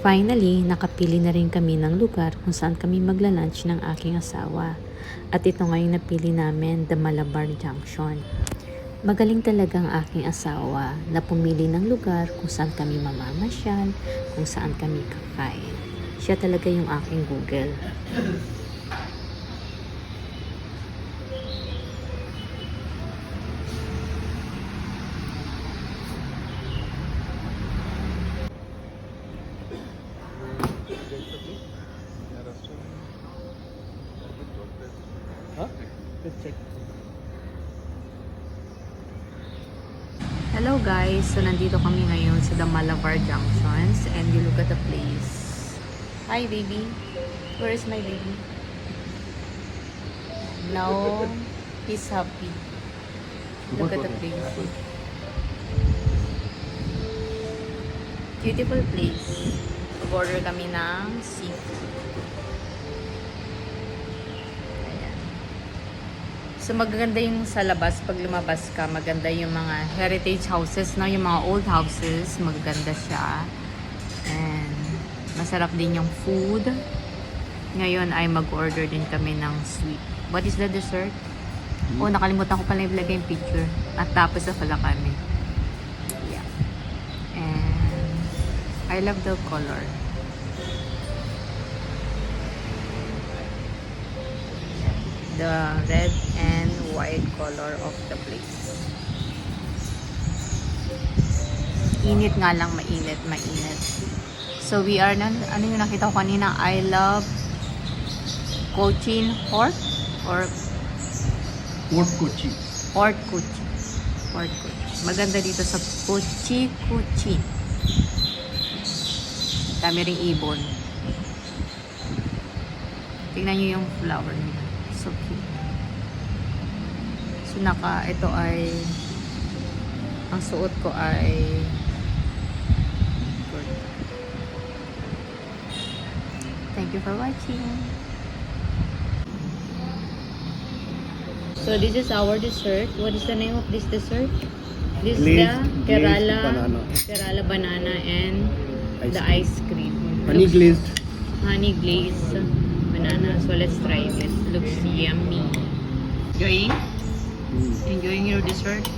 Finally, nakapili na rin kami ng lugar kung saan kami magla-lunch ng aking asawa. At ito ngayon napili namin, the Malabar Junction. Magaling talaga ang aking asawa na pumili ng lugar kung saan kami mamamasyal, kung saan kami kakain. Siya talaga yung aking Google. Hello guys, so nandito kami ngayon sa the Malabar Junctions and you look at the place. Hi baby, where is my baby? Now, he's happy. Look at the place. Beautiful place. Order kami ng seafood. So magaganda yung sa labas pag lumabas ka, maganda yung mga heritage houses, no? yung mga old houses, magaganda siya. And masarap din yung food. Ngayon ay mag-order din kami ng sweet. What is the dessert? Oh, nakalimutan ko pala ilagay yung picture. At tapos na pala kami. Yeah. And I love the color. The red and white color of the place. Init nga lang, mainit, mainit. So we are na, ano yung nakita ko kanina? I love Cochin Port or Fort Kochi. Port Cochin. Port Cochin. Maganda dito sa Kochi Cochin. Dami ring ibon. Tingnan nyo yung flower nila. So cute. So naka, ito ay ang suot ko ay Thank you for watching. So this is our dessert. What is the name of this dessert? This is the Kerala banana. Kerala banana and Ice the ice cream. Honey glazed. honey glazed banana. So let's try this. Looks yummy. Enjoying? Mm. Enjoying your dessert?